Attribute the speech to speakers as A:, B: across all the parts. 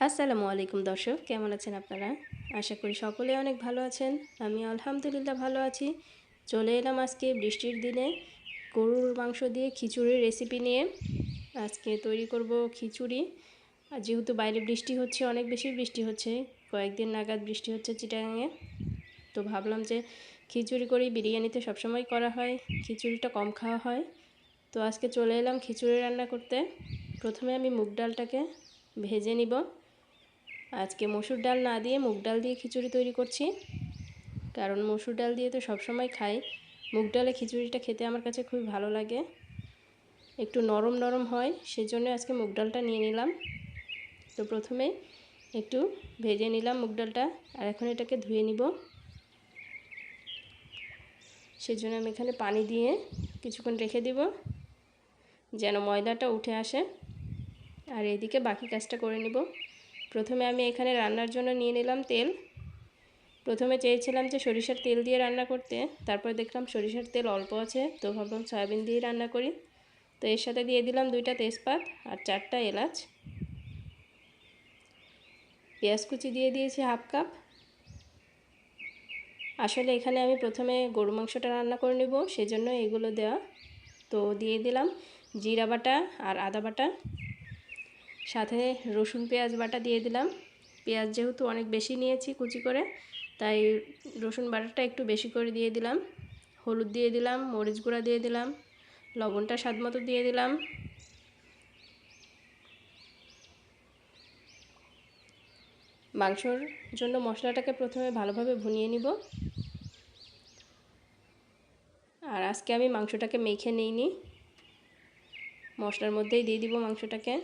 A: আসসালামু আলাইকুম দর্শক, কেমন আছেন আপনারা? আশা করি সকলে অনেক ভালো আছেন। আমি আলহামদুলিল্লাহ ভালো আছি। চলে এলাম আজকে বৃষ্টির দিনে গরুর মাংস দিয়ে খিচুড়ির রেসিপি নিয়ে। আজকে তৈরি করব খিচুড়ি। আর যেহেতু বাইরে বৃষ্টি হচ্ছে, অনেক বেশি বৃষ্টি হচ্ছে, কয়েকদিন নাগাদ বৃষ্টি হচ্ছে চিটাগাঙে। তো ভাবলাম যে খিচুড়ি করি বিরিয়ানিতে সবসময় করা হয়, খিচুড়িটা কম খাওয়া হয়। তো আজকে চলে এলাম খিচুড়ি রান্না করতে। প্রথমে আমি মুগ ডালটাকে ভেজে নিব। আজকে মসুর ডাল না দিয়ে মুগ ডাল দিয়ে খিচুড়ি তৈরি করছি। কারণ মসুর ডাল দিয়ে তো সবসময় খাই। মুগ ডালে খিচুড়িটা খেতে আমার কাছে খুবই ভালো লাগে। একটু নরম নরম হয়, সেজন্য আজকে মুগ ডালটা নিয়ে নিলাম। তো প্রথমে একটু ভেজে নিলাম মুগ ডালটা, আর এখন এটাকে ধুয়ে নিব। সেজন্য আমি এখানে পানি দিয়ে কিছুক্ষণ রেখে দিব, যেন ময়দাটা উঠে আসে। আর এদিকে বাকি কাজটা করে নিব। প্রথমে আমি এখানে রান্নার জন্য নিয়ে নিলাম তেল। প্রথমে চেয়েছিলাম যে সরিষার তেল দিয়ে রান্না করতে। তারপর দেখলাম সরিষার তেল অল্প আছে, তো ভাবলাম সয়াবিন দিয়ে রান্না করি। তো এর সাথে দিয়ে দিলাম দুইটা তেজপাত আর চারটা এলাচ। পেঁয়াজ কুচি দিয়ে দিয়েছি হাফ কাপ। আসলে এখানে আমি প্রথমে গরু মাংসটা রান্না করে নেব, সেজন্য এগুলো দেওয়া। তো দিয়ে দিলাম জিরা বাটা আর আদা বাটা। সাথে রসুন পেঁয়াজ বাটা দিয়ে দিলাম। পেঁয়াজ যেহেতু অনেক বেশি নিয়েছি কুচি করে, তাই রসুন বাটাটা একটু বেশি করে দিয়ে দিলাম। হলুদ দিয়ে দিলাম, মরিচ গুঁড়া দিয়ে দিলাম, লবণটা স্বাদ মতো দিয়ে দিলাম। মাংসর জন্য মশলাটাকে প্রথমে ভালোভাবে ভুনিয়ে নিব। আর আজকে আমি মাংসটাকে মেখে নিইনি। মশলার মধ্যেই দিয়ে দিব মাংসটাকে।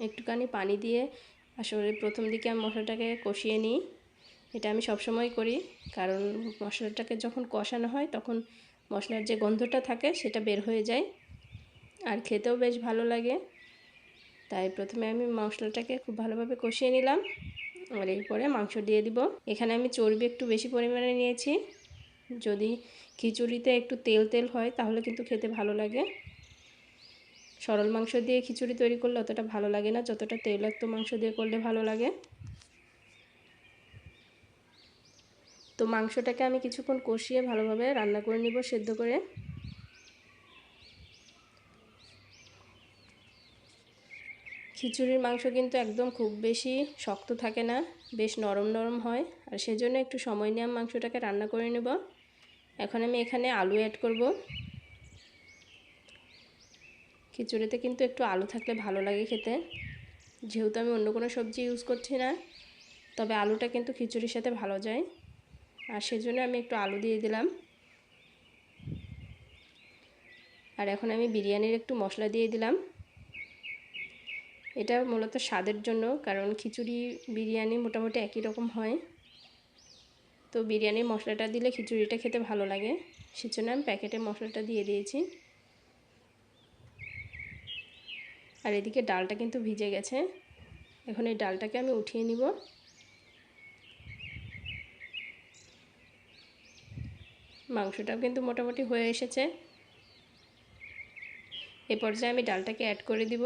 A: একটুখানি পানি দিয়ে আসলে প্রথম দিকে আমি মশলাটাকে কষিয়ে নিই। এটা আমি সবসময় করি, কারণ মশলাটাকে যখন কষানো হয় তখন মশলার যে গন্ধটা থাকে সেটা বের হয়ে যায়। আর খেতেও বেশ ভালো লাগে। তাই প্রথমে আমি মশলাটাকে খুব ভালোভাবে কষিয়ে নিলাম। আর এরপরে মাংস দিয়ে দিব। এখানে আমি চর্বি একটু বেশি পরিমাণে নিয়েছি। যদি খিচুড়িতে একটু তেল তেল হয় তাহলে কিন্তু খেতে ভালো লাগে। সরল মাংস দিয়ে খিচুড়ি তৈরি করলে অতটা ভালো লাগে না, যতটা তৈলাক্ত মাংস দিয়ে করলে ভালো লাগে। তো মাংসটাকে আমি কিছুক্ষণ কষিয়ে ভালোভাবে রান্না করে নিব সেদ্ধ করে। খিচুড়ির মাংস কিন্তু একদম খুব বেশি শক্ত থাকে না, বেশ নরম নরম হয়, আর সেজন্য একটু সময় নিয়ে মাংসটাকে রান্না করে নেব। এখন আমি এখানে আলু অ্যাড করব। খিচুড়িতে কিন্তু একটু আলু থাকলে ভালো লাগে খেতে। যেহেতু আমি অন্য কোনো সবজি ইউজ করছি না, তবে আলুটা কিন্তু খিচুড়ির সাথে ভালো যায়। আর সেজন্য আমি একটু আলু দিয়ে দিলাম। আর এখন আমি বিরিয়ানির একটু মশলা দিয়ে দিলাম। এটা মূলত স্বাদের জন্য, কারণ খিচুড়ি, বিরিয়ানি মোটামুটি একই রকম হয়। তো বিরিয়ানির মশলাটা দিলে খিচুড়িটা খেতে ভালো লাগে। সেজন্য আমি প্যাকেটে মশলাটা দিয়ে দিয়েছি। আর এদিকে ডালটা কিন্তু ভিজে গেছে। এখন এই ডালটাকে আমি উঠিয়ে নিব। মাংসটাও কিন্তু মোটামুটি হয়ে এসেছে। এ পর্যায়ে আমি ডালটাকে অ্যাড করে দিব।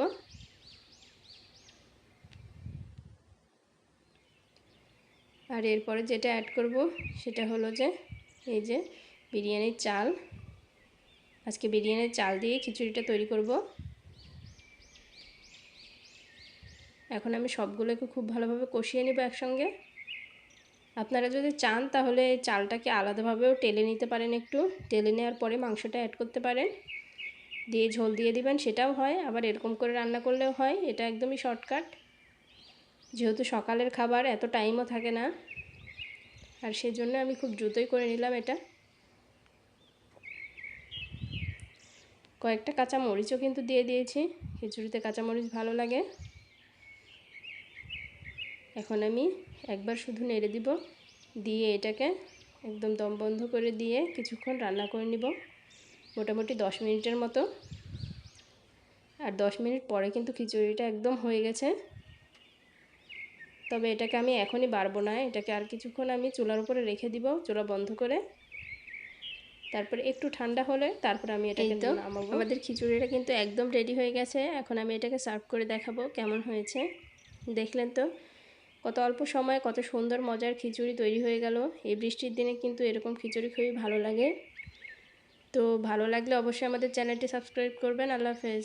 A: আর এরপরে যেটা অ্যাড করব সেটা হলো যে, এই যে বিরিয়ানির চাল। আজকে বিরিয়ানির চাল দিয়ে খিচুড়িটা তৈরি করব। এখন আমি সবগুলোকে খুব ভালোভাবে কষিয়ে নেব একসঙ্গে। আপনারা যদি চান, তাহলে চালটাকে আলাদাভাবেও টেলে নিতে পারেন একটু। টেলে নেওয়ার পরে মাংসটা অ্যাড করতে পারেন। দিয়ে ঝোল দিয়ে দিবেন, সেটাও হয়। আবার এরকম করে রান্না করলেও হয়, এটা একদমই শর্টকাট যেহেতু সকালের খাবার, এত টাইমও থাকে না। আর সেজন্য আমি খুব দ্রুতই করে নিলাম এটা। কয়েকটা কাঁচা মরিচও কিন্তু দিয়ে দিয়েছি। খিচুড়িতে কাঁচা মরিচ ভালো লাগে। এখন আমি একবার শুধু নেড়ে দিব দিয়ে এটাকে একদম দম বন্ধ করে দিয়ে কিছুক্ষণ রান্না করে নিব মোটামুটি দশ মিনিটের মতো। আর দশ মিনিট পরে কিন্তু খিচুড়িটা একদম হয়ে গেছে। তবে এটাকে আমি এখনই বাড়বো না এটাকে আর কিছুক্ষণ আমি চুলার উপরে রেখে দিব চুলা বন্ধ করে। তারপরে একটু ঠান্ডা হলে তারপরে আমি এটা কিন্তু আমাদের খিচুড়িটা কিন্তু একদম রেডি হয়ে গেছে এখন আমি এটাকে সার্ভ করে দেখাবো কেমন হয়েছে। দেখলেন তো কত অল্প সময়ে কত সুন্দর মজার খিচুড়ি তৈরি হয়ে গেল। এই বৃষ্টির দিনে কিন্তু এরকম খিচুড়ি খুবই ভালো লাগে। তো ভালো লাগলে অবশ্যই আমাদের চ্যানেলটি সাবস্ক্রাইব করবেন। আল্লাহ হাফেজ।